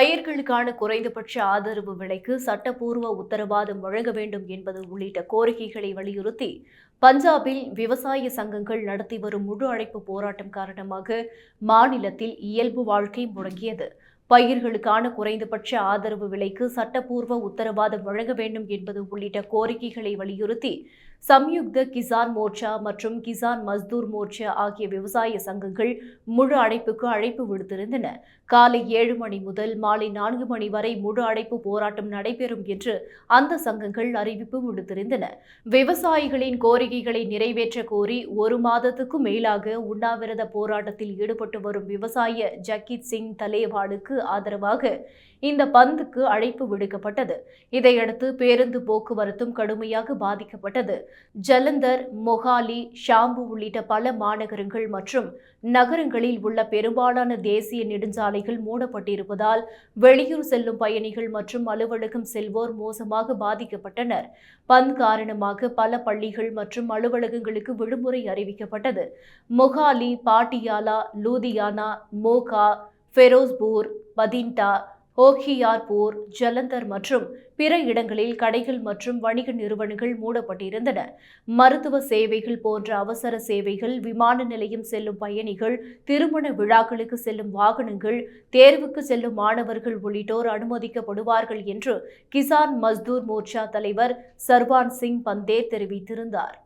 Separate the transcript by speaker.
Speaker 1: பயிர்களுக்கான குறைந்தபட்ச ஆதரவு விலைக்கு சட்டப்பூர்வ உத்தரவாதம் வழங்க வேண்டும் என்பது உள்ளிட்ட கோரிக்கைகளை வலியுறுத்தி பஞ்சாபில் விவசாய சங்கங்கள் நடத்தி வரும் முழு அழைப்பு போராட்டம் காரணமாக மாநிலத்தில் இயல்பு வாழ்க்கை முடங்கியது. பயிர்களுக்கான குறைந்தபட்ச ஆதரவு விலைக்கு சட்டப்பூர்வ உத்தரவாதம் வழங்க வேண்டும் என்பது உள்ளிட்ட கோரிக்கைகளை வலியுறுத்தி சம்யுக்த கிசான் மோர்ச்சா மற்றும் கிசான் மஸ்தூர் மோர்ச்சா ஆகிய விவசாய சங்கங்கள் முழு அடைப்புக்கு அழைப்பு விடுத்திருந்தன. காலை ஏழு மணி முதல் மாலை நான்கு மணி வரை முழு அடைப்பு போராட்டம் நடைபெறும் என்று அந்த சங்கங்கள் அறிவிப்பு விடுத்திருந்தன. விவசாயிகளின் கோரிக்கைகளை நிறைவேற்ற கோரி ஒரு மாதத்துக்கும் மேலாக உண்ணாவிரத போராட்டத்தில் ஈடுபட்டு வரும் விவசாய ஜக்கித் சிங் தலேவாலுக்கு ஆதரவாக இந்த பந்துக்கு அழைப்பு விடுக்கப்பட்டது. இதையடுத்து பேருந்து போக்குவரத்தும் கடுமையாக பாதிக்கப்பட்டது. ஜலந்தர் மொஹாலி ஷாம்பு உள்ளிட்ட பல மாநகரங்கள் மற்றும் நகரங்களில் உள்ள பெரும்பாலான தேசிய நெடுஞ்சாலைகள் மூடப்பட்டிருப்பதால் வெளியூர் செல்லும் பயணிகள் மற்றும் அலுவலகம் செல்வோர் மோசமாக பாதிக்கப்பட்டனர். பந்த் காரணமாக பல பள்ளிகள் மற்றும் அலுவலகங்களுக்கு விடுமுறை அறிவிக்கப்பட்டது. மொஹாலி பாட்டியாலா லூதியானா மோகா ஃபெரோஸ்பூர் பதின்டா ஹோக்கியார்பூர் ஜலந்தர் மற்றும் பிற இடங்களில் கடைகள் மற்றும் வணிக நிறுவனங்கள் மூடப்பட்டிருந்தன. மருத்துவ சேவைகள் போன்ற அவசர சேவைகள் விமான நிலையம் செல்லும் பயணிகள் திருமண விழாக்களுக்கு செல்லும் வாகனங்கள் தேர்வுக்கு செல்லும் மாணவர்கள் உள்ளிட்டோர் அனுமதிக்கப்படுவார்கள் என்று கிசான் மஸ்தூர் மோர்ச்சா தலைவர் சர்வான் சிங் பந்தே தெரிவித்திருந்தார்.